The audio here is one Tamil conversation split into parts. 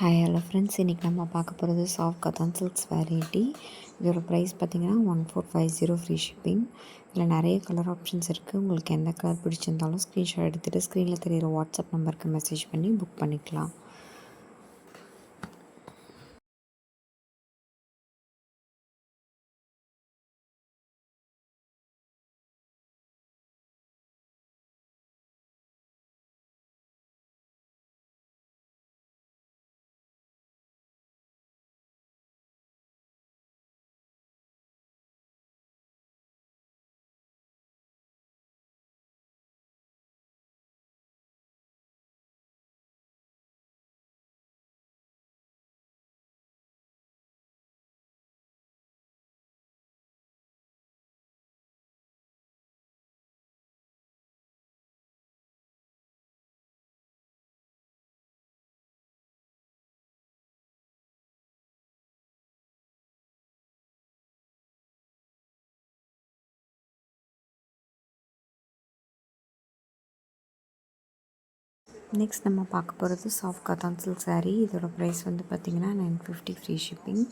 ஹாய் ஹலோ ஃப்ரெண்ட்ஸ் இன்றைக்கி நம்ம பார்க்க போகிறது சாஃப்ட் கதான் சில்க்ஸ் வெரைட்டி இதோட ப்ரைஸ் பார்த்திங்கன்னா one four five zero free shipping இதில் நிறைய கலர் ஆப்ஷன்ஸ் இருக்குது உங்களுக்கு எந்த கலர் பிடிச்சிருந்தாலும் ஸ்க்ரீன்ஷாட் எடுத்துகிட்டு ஸ்க்ரீனில் தெரியிற வாட்ஸ்அப் நம்பருக்கு மெசேஜ் பண்ணி புக் பண்ணிக்கலாம். நெக்ஸ்ட் நம்ம பார்க்க போகிறது சாஃப்ட் கதான் சில்க் சாரீ இதோட ப்ரைஸ் வந்து பார்த்திங்கன்னா நைன் ஃபிஃப்டி ஃப்ரீ ஷிப்பிங்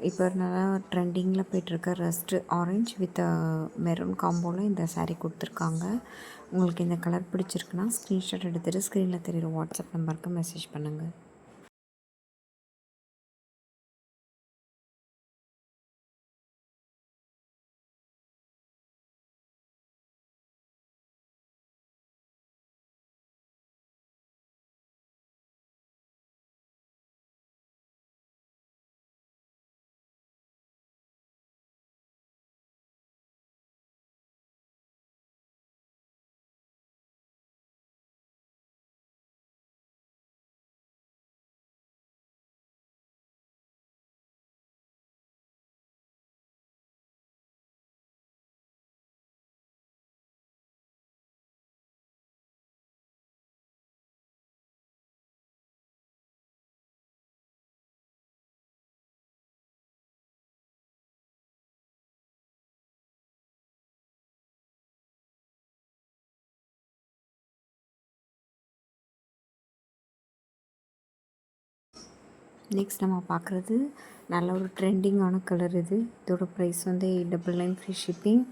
இப்போ நல்லா ட்ரெண்டிங்கில் போயிட்டுருக்க ரஸ்ட்டு ஆரஞ்ச் வித் மெரூன் காம்போவில் இந்த சாரீ கொடுத்துருக்காங்க. உங்களுக்கு இந்த கலர் பிடிச்சிருக்குன்னா ஸ்க்ரீன்ஷாட் எடுத்துகிட்டு ஸ்க்ரீனில் தெரியிற வாட்ஸ்அப் நம்பருக்கு மெசேஜ் பண்ணுங்கள் நெக்ஸ்ட் நம்ம பார்க்குறது நல்ல ஒரு ட்ரெண்டிங்கான கலர் இது. இதோட ப்ரைஸ் வந்து eight double nine free shipping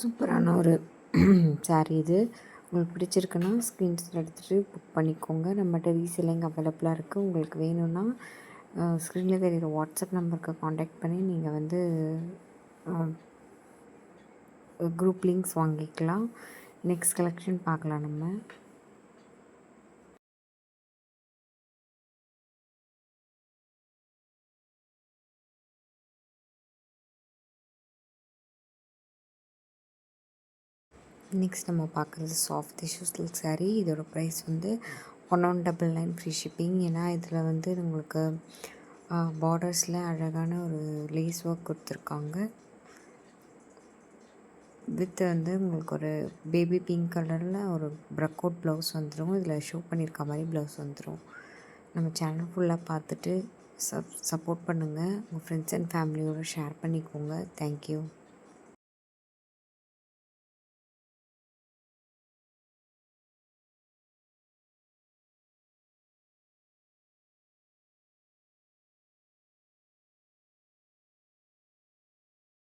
சூப்பரான ஒரு சாரீ இது. உங்களுக்கு பிடிச்சிருக்குன்னா ஸ்க்ரீன்ஷாட் எடுத்துகிட்டு புக் பண்ணிக்கோங்க. நம்மகிட்ட ரீசேலிங் அவைலபிளாக இருக்குது உங்களுக்கு வேணும்னா ஸ்க்ரீனில் தெரியிற வாட்ஸ்அப் நம்பருக்கு காண்டாக்ட் பண்ணி நீங்கள் வந்து குரூப் லிங்க்ஸ் வாங்கிக்கலாம். நெக்ஸ்ட் கலெக்ஷன் பார்க்கலாம் நம்ம. நெக்ஸ்ட் நம்ம பார்க்குறது சாஃப்ட் டிஷ்யூ சில்க் சாரீ இதோட ப்ரைஸ் வந்து one one double nine free shipping ஏன்னா இதில் வந்து உங்களுக்கு பார்டர்ஸில் அழகான ஒரு லேஸ் ஒர்க் கொடுத்துருக்காங்க. வித் வந்து உங்களுக்கு ஒரு பேபி பிங்க் கலரில் ஒரு ப்ரக் அவுட் ப்ளவுஸ் வந்துடும் இதில் ஷோ பண்ணியிருக்க மாதிரி ப்ளவுஸ் வந்துடும் நம்ம சேனல் ஃபுல்லாக பார்த்துட்டு சப் சப்போர்ட் பண்ணுங்கள் உங்கள் ஃப்ரெண்ட்ஸ் அண்ட் ஃபேமிலியோடு ஷேர் பண்ணிக்கோங்க. Thank you